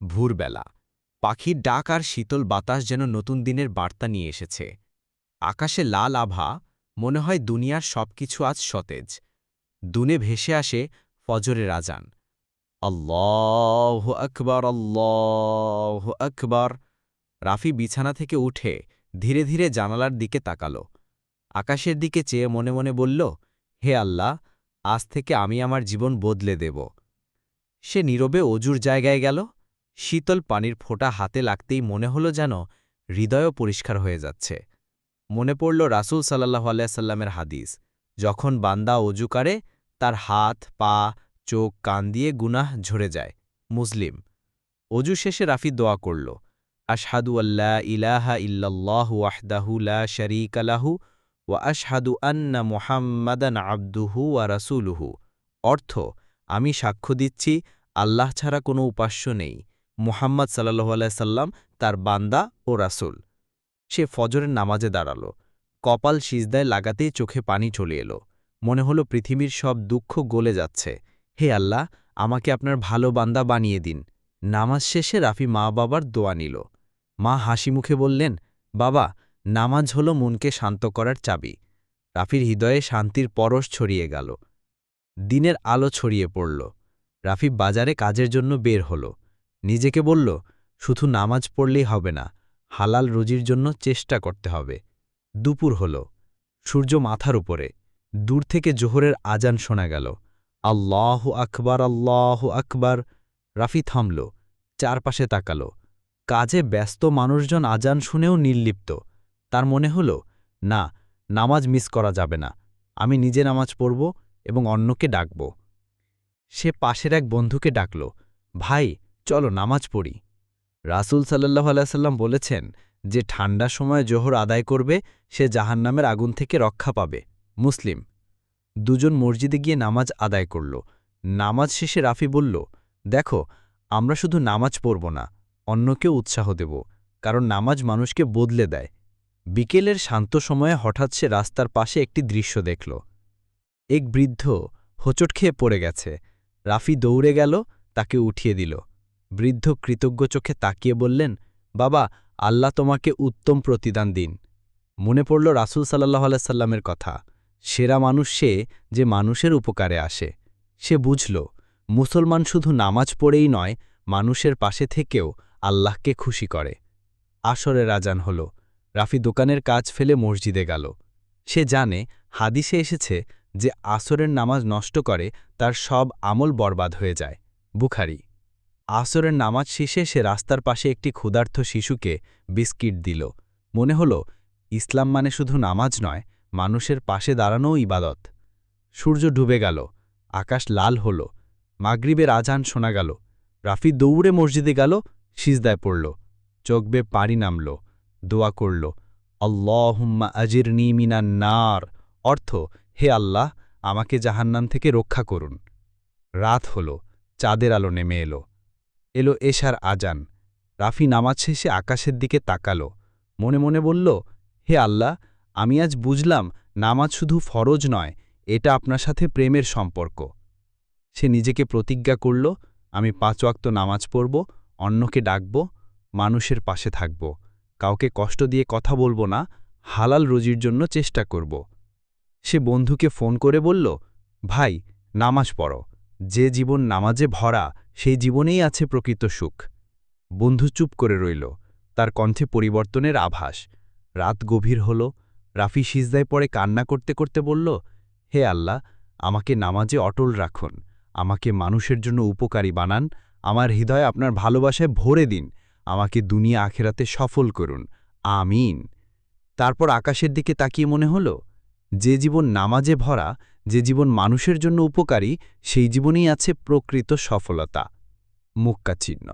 ভোরবেলা। পাখির ডাক আর শীতল বাতাস যেন নতুন দিনের বার্তা নিয়ে এসেছে। আকাশে লাল আভা, মনে হয় দুনিয়ার সবকিছু আজ সতেজ। দুনে ভেসে আসে ফজরের আজান। আল্লাহ আকবর আল্লাহ আকবর। রাফি বিছানা থেকে উঠে ধীরে ধীরে জানালার দিকে তাকালো। আকাশের দিকে চেয়ে মনে মনে বলল, হে আল্লাহ, আজ থেকে আমি আমার জীবন বদলে দেব। সে নীরবে অজুর জায়গায় গেল। শীতল পানির ফোঁটা হাতে লাগতেই মনে হলো যেন হৃদয়ও পরিষ্কার হয়ে যাচ্ছে। মনে পড়ল রাসুল সাল্লাহ আলাইসাল্লামের হাদিস, যখন বান্দা অজু করে, তার হাত, পা, চোখ, কান দিয়ে গুনাহ ঝরে যায়। মুসলিম। অজু শেষে রাফি দোয়া করল, আশহাদু আল্লাহ ইলাহা ইল্লাল্লাহু ওয়াহদাহু লা শরীকা লাহু ওয়া আশহাদু আন্না মুহাম্মাদান আবদুহু ওয়া রাসূলুহু। অর্থ, আমি সাক্ষ্য দিচ্ছি, আল্লাহ ছাড়া কোনো উপাস্য নেই। মুহাম্মদ সাল্লাহ সাল্লাম তার বান্দা ও রাসুল। সে ফজরের নামাজে দাঁড়াল। কপাল সিজদায় লাগাতেই চোখে পানি চলে এলো। মনে হলো পৃথিবীর সব দুঃখ গলে যাচ্ছে। হে আল্লাহ, আমাকে আপনার ভালো বান্দা বানিয়ে দিন। নামাজ শেষে রাফি মা বাবার দোয়া নিল। মা হাসি মুখে বললেন, বাবা, নামাজ হল মনকে শান্ত করার চাবি। রাফির হৃদয়ে শান্তির পরশ ছড়িয়ে গেল। দিনের আলো ছড়িয়ে পড়ল। রাফি বাজারে কাজের জন্য বের হল। নিজেকে বলল, শুধু নামাজ পড়লেই হবে না, হালাল রুজির জন্য চেষ্টা করতে হবে। দুপুর হল, সূর্য মাথার উপরে, দূর থেকে জোহরের আজান শোনা গেল। আল্লাহ আকবার আল্লাহ আকবার, রাফি থামল, চারপাশে তাকাল। কাজে ব্যস্ত মানুষজন আজান শুনেও নির্লিপ্ত। তার মনে হল, না, নামাজ মিস করা যাবে না, আমি নিজে নামাজ পড়ব এবং অন্যকে ডাকব। সে পাশের এক বন্ধুকে ডাকল, ভাই চলো নামাজ পড়ি। রাসুল সাল্লাহ আলাইসাল্লাম বলেছেন যে, ঠান্ডা সময় জোহর আদায় করবে, সে জাহান্নামের আগুন থেকে রক্ষা পাবে। মুসলিম, দুজন মসজিদে গিয়ে নামাজ আদায় করল। নামাজ শেষে রাফি বলল, দেখো, আমরা শুধু নামাজ পড়ব না, অন্যকেও উৎসাহ দেব, কারণ নামাজ মানুষকে বদলে দেয়। বিকেলের শান্ত সময়ে হঠাৎ সে রাস্তার পাশে একটি দৃশ্য দেখল। এক বৃদ্ধ হোঁচট খেয়ে পড়ে গেছে। রাফি দৌড়ে গেল, তাকে উঠিয়ে দিল। বৃদ্ধ কৃতজ্ঞ চোখে তাকিয়ে বললেন, বাবা, আল্লাহ তোমাকে উত্তম প্রতিদান দিন। মনে পড়ল রাসুল সাল্লাহ আলাইসাল্লামের কথা, সেরা মানুষ সে যে মানুষের উপকারে আসে। সে বুঝল, মুসলমান শুধু নামাজ পড়েই নয়, মানুষের পাশে থেকেও আল্লাহকে খুশি করে। আসরের আজান হল, রাফি দোকানের কাজ ফেলে মসজিদে গেল। সে জানে, হাদিসে এসেছে যে আসরের নামাজ নষ্ট করে তার সব আমল বরবাদ হয়ে যায়। বুখারি আসরের নামাজ শেষে সে রাস্তার পাশে একটি ক্ষুধার্থ শিশুকে বিস্কিট দিল। মনে হল, ইসলাম মানে শুধু নামাজ নয়, মানুষের পাশে দাঁড়ানোও ইবাদত। সূর্য ডুবে গেল, আকাশ লাল হল, মাগরিবের আজান শোনা গেল, রাফি দৌড়ে মসজিদে গেল, সিজদায় পড়ল, চোখ চোখবে পাড়ি নামল, দোয়া করল, আল্লাহুম্মা আজির নিমিনা নার। অর্থ, হে আল্লাহ, আমাকে জাহান্নাম থেকে রক্ষা করুন। রাত হল, চাঁদের আলো নেমে এলো। এলো এশার আজান। রাফি নামাজ শেষে আকাশের দিকে তাকাল। মনে মনে বলল, হে আল্লাহ, আমি আজ বুঝলাম নামাজ শুধু ফরজ নয়, এটা আপনার সাথে প্রেমের সম্পর্ক। সে নিজেকে প্রতিজ্ঞা করল, আমি পাঁচ ওয়াক্ত নামাজ পড়ব, অন্যকে ডাকব, মানুষের পাশে থাকব। কাউকে কষ্ট দিয়ে কথা বলব না, হালাল রুজির জন্য চেষ্টা করব। সে বন্ধুকে ফোন করে বলল, ভাই, নামাজ পড়ো। যে জীবন নামাজে ভরা, সেই জীবনেই আছে প্রকৃত সুখ। বন্ধু চুপ করে রইল, তার কণ্ঠে পরিবর্তনের আভাস। রাত গভীর হল, রাফি সিজদায় পরে কান্না করতে করতে বলল, হে আল্লাহ, আমাকে নামাজে অটল রাখুন, আমাকে মানুষের জন্য উপকারী বানান, আমার হৃদয় আপনার ভালোবাসায় ভরে দিন, আমাকে দুনিয়া আখেরাতে সফল করুন, আমিন। তারপর আকাশের দিকে তাকিয়ে মনে হল, যে জীবন নামাজে ভরা যে জীবন মানুষের জন্য উপকারী সেই জীবনেই আছে প্রকৃত সফলতা। মুক্কা চিহ্ন